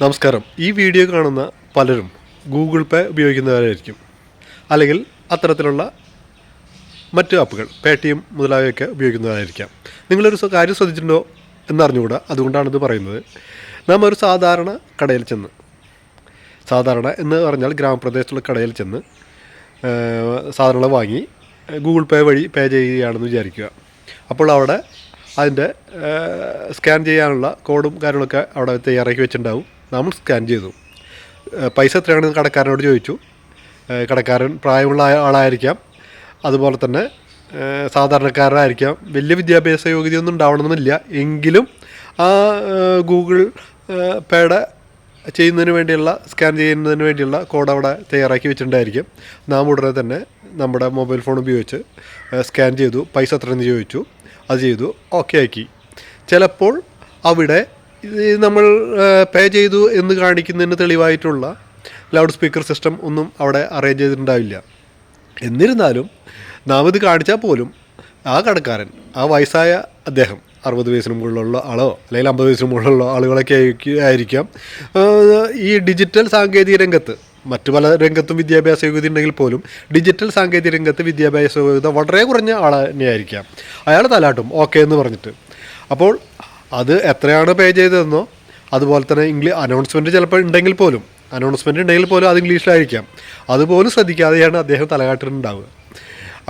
നമസ്കാരം. ഈ വീഡിയോ കാണുന്ന പലരും ഗൂഗിൾ പേ ഉപയോഗിക്കുന്നവരായിരിക്കും. അല്ലെങ്കിൽ അത്തരത്തിലുള്ള മറ്റ് ആപ്പുകൾ പേ ടി എം മുതലായവയൊക്കെ ഉപയോഗിക്കുന്നവരായിരിക്കാം. നിങ്ങളൊരു കാര്യം ശ്രദ്ധിച്ചിട്ടുണ്ടോ എന്നറിഞ്ഞുകൂടാ. അതുകൊണ്ടാണിത് പറയുന്നത്. നാം ഒരു സാധാരണ കടയിൽ ചെന്ന് സാധാരണ എന്ന് പറഞ്ഞാൽ ഗ്രാമപ്രദേശത്തുള്ള കടയിൽ ചെന്ന് സാധനങ്ങൾ വാങ്ങി ഗൂഗിൾ പേ വഴി പേ ചെയ്യുകയാണെന്ന് വിചാരിക്കുക. അപ്പോൾ അവിടെ അതിന്റെ സ്കാൻ ചെയ്യാനുള്ള കോഡും കാര്യങ്ങളൊക്കെ അവിടെ തയ്യാറാക്കി വെച്ചിട്ടുണ്ടാവും. നമ്മൾ സ്കാൻ ചെയ്തു. പൈസ എത്രയാണെന്ന് കടക്കാരനോട് ചോദിച്ചു. കടക്കാരൻ പ്രായമുള്ള ആളായിരിക്കാം. അതുപോലെ തന്നെ സാധാരണക്കാരനായിരിക്കാം. വലിയ വിദ്യാഭ്യാസ യോഗ്യതയൊന്നും ഉണ്ടാവണമെന്നില്ല. എങ്കിലും ആ ഗൂഗിൾ പേടെ ചെയ്യുന്നതിന് വേണ്ടിയുള്ള സ്കാൻ ചെയ്യുന്നതിന് വേണ്ടിയുള്ള കോഡ് അവിടെ തയ്യാറാക്കി വെച്ചിട്ടുണ്ടായിരിക്കും. നാം ഉടനെ തന്നെ നമ്മുടെ മൊബൈൽ ഫോൺ ഉപയോഗിച്ച് സ്കാൻ ചെയ്തു. പൈസ എത്രയെന്ന് ചോദിച്ചു. അത് ചെയ്തു. ഓക്കെ ആക്കി. ചിലപ്പോൾ അവിടെ നമ്മൾ പേ ചെയ്തു എന്ന് കാണിക്കുന്നതിന് തെളിവായിട്ടുള്ള ലൗഡ് സ്പീക്കർ സിസ്റ്റം ഒന്നും അവിടെ അറേഞ്ച് ചെയ്തിട്ടുണ്ടാവില്ല. എന്നിരുന്നാലും നാം ഇത് കാണിച്ചാൽ പോലും ആ കടക്കാരൻ ആ വയസ്സായ അദ്ദേഹം അറുപത് വയസ്സിന് മുകളിലുള്ള ആളോ അല്ലെങ്കിൽ അമ്പത് വയസ്സിന് മുകളിലുള്ള ആളുകളൊക്കെ ആയിരിക്കാം ഈ ഡിജിറ്റൽ സാങ്കേതിക രംഗത്ത് മറ്റു പല രംഗത്തും വിദ്യാഭ്യാസ യോഗ്യത ഉണ്ടെങ്കിൽ പോലും ഡിജിറ്റൽ സാങ്കേതിക രംഗത്ത് വിദ്യാഭ്യാസ യോഗ്യത വളരെ കുറഞ്ഞ ആൾ തന്നെയായിരിക്കാം അയാൾ തലാട്ടും ഓക്കെ എന്ന് പറഞ്ഞിട്ട്. അപ്പോൾ അത് എത്രയാണ് പേ ചെയ്തതെന്നോ അതുപോലെ തന്നെ ഇംഗ്ലീഷ് അനൗൺസ്മെന്റ് ചിലപ്പോൾ ഉണ്ടെങ്കിൽ പോലും അനൗൺസ്മെന്റ് ഉണ്ടെങ്കിൽ പോലും അത് ഇംഗ്ലീഷിലായിരിക്കാം. അതുപോലും ശ്രദ്ധിക്കാതെയാണ് അദ്ദേഹം തലകാട്ടിട്ടുണ്ടാവുക.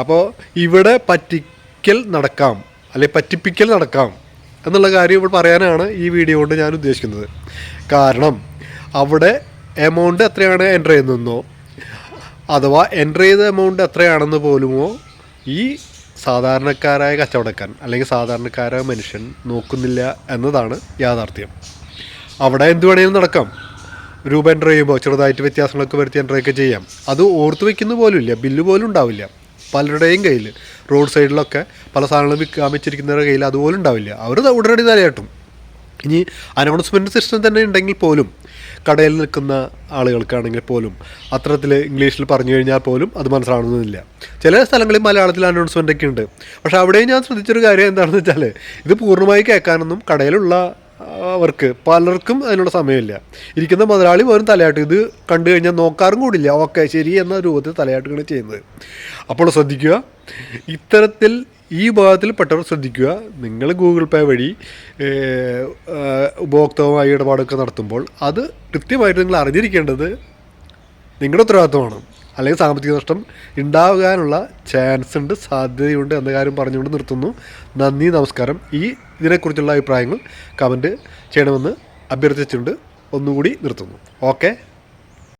അപ്പോൾ ഇവിടെ പറ്റിക്കൽ നടക്കാം അല്ലെങ്കിൽ പറ്റിപ്പിക്കൽ നടക്കാം എന്നുള്ള കാര്യം ഇവിടെ പറയാനാണ് ഈ വീഡിയോ കൊണ്ട് ഞാൻ ഉദ്ദേശിക്കുന്നത്. കാരണം അവിടെ എമൗണ്ട് എത്രയാണ് എന്റർ ചെയ്യുന്നതെന്നോ അഥവാ എന്റർ ചെയ്ത എമൗണ്ട് എത്രയാണെന്ന് പോലുമോ ഈ സാധാരണക്കാരായ കച്ചവടക്കാരൻ അല്ലെങ്കിൽ സാധാരണക്കാരായ മനുഷ്യൻ നോക്കുന്നില്ല എന്നതാണ് യാഥാർത്ഥ്യം. അവിടെ എന്ത് വേണമെങ്കിലും നടക്കാം. രൂപ എന്റർ ചെയ്യുമ്പോൾ ചെറുതായിട്ട് വ്യത്യാസങ്ങളൊക്കെ വരുത്തി എന്റർ ഒക്കെ ചെയ്യാം. അത് ഓർത്ത് വെക്കുന്ന പോലും ഇല്ല ബില്ല് പോലും ഉണ്ടാവില്ല. പലരുടെയും കയ്യിൽ റോഡ് സൈഡിലൊക്കെ പല സാധനങ്ങളും വിൽക്കാൻ വെച്ചിരിക്കുന്നവരുടെ കയ്യിൽ അതുപോലും ഉണ്ടാവില്ല. അവർ ഉടനടി തലയാട്ടും. ഇനി അനൗൺസ്മെന്റ് സിസ്റ്റം തന്നെ ഉണ്ടെങ്കിൽ പോലും കടയിൽ നിൽക്കുന്ന ആളുകൾക്കാണെങ്കിൽ പോലും അത്തരത്തിൽ ഇംഗ്ലീഷിൽ പറഞ്ഞു കഴിഞ്ഞാൽ പോലും അത് മനസ്സിലാവണമെന്നില്ല ചില സ്ഥലങ്ങളിൽ മലയാളത്തിൽ അനൗൺസ്മെന്റ് ഒക്കെ ഉണ്ട്. പക്ഷേ അവിടെയും ഞാൻ ശ്രദ്ധിച്ചൊരു കാര്യം എന്താണെന്ന് വെച്ചാൽ ഇത് പൂർണമായി കേൾക്കാനൊന്നും കടയിലുള്ള അവർക്ക് പലർക്കും അതിനുള്ള സമയമില്ല. ഇരിക്കുന്ന മുതലാളി പോലും തലയാട്ട്. ഇത് കണ്ടു കഴിഞ്ഞാൽ നോക്കാറും കൂടില്ല. ഓക്കെ ശരി എന്ന രൂപത്തിൽ തലയാട്ടുകയാണ് ചെയ്യുന്നത്. അപ്പോൾ ശ്രദ്ധിക്കുക. ഇത്തരത്തിൽ ഈ വിഭാഗത്തിൽ പെട്ടവർ ശ്രദ്ധിക്കുക. നിങ്ങൾ ഗൂഗിൾ പേ വഴി ഉപഭോക്താവുമായി ഇടപാടൊക്കെ നടത്തുമ്പോൾ അത് കൃത്യമായിട്ട് നിങ്ങൾ അറിഞ്ഞിരിക്കേണ്ടത് നിങ്ങളുടെ ഉത്തരവാദിത്വമാണ്. അല്ലെങ്കിൽ സാമ്പത്തിക നഷ്ടം ഉണ്ടാകാനുള്ള ചാൻസ് ഉണ്ട് സാധ്യതയുണ്ട് എന്ന കാര്യം പറഞ്ഞുകൊണ്ട് നിർത്തുന്നു. നന്ദി നമസ്കാരം. ഈ ഇതിനെക്കുറിച്ചുള്ള അഭിപ്രായങ്ങൾ കമന്റ് ചെയ്യണമെന്ന് അഭ്യർത്ഥിച്ചുകൊണ്ട് ഒന്നുകൂടി നിർത്തുന്നു. ഓക്കെ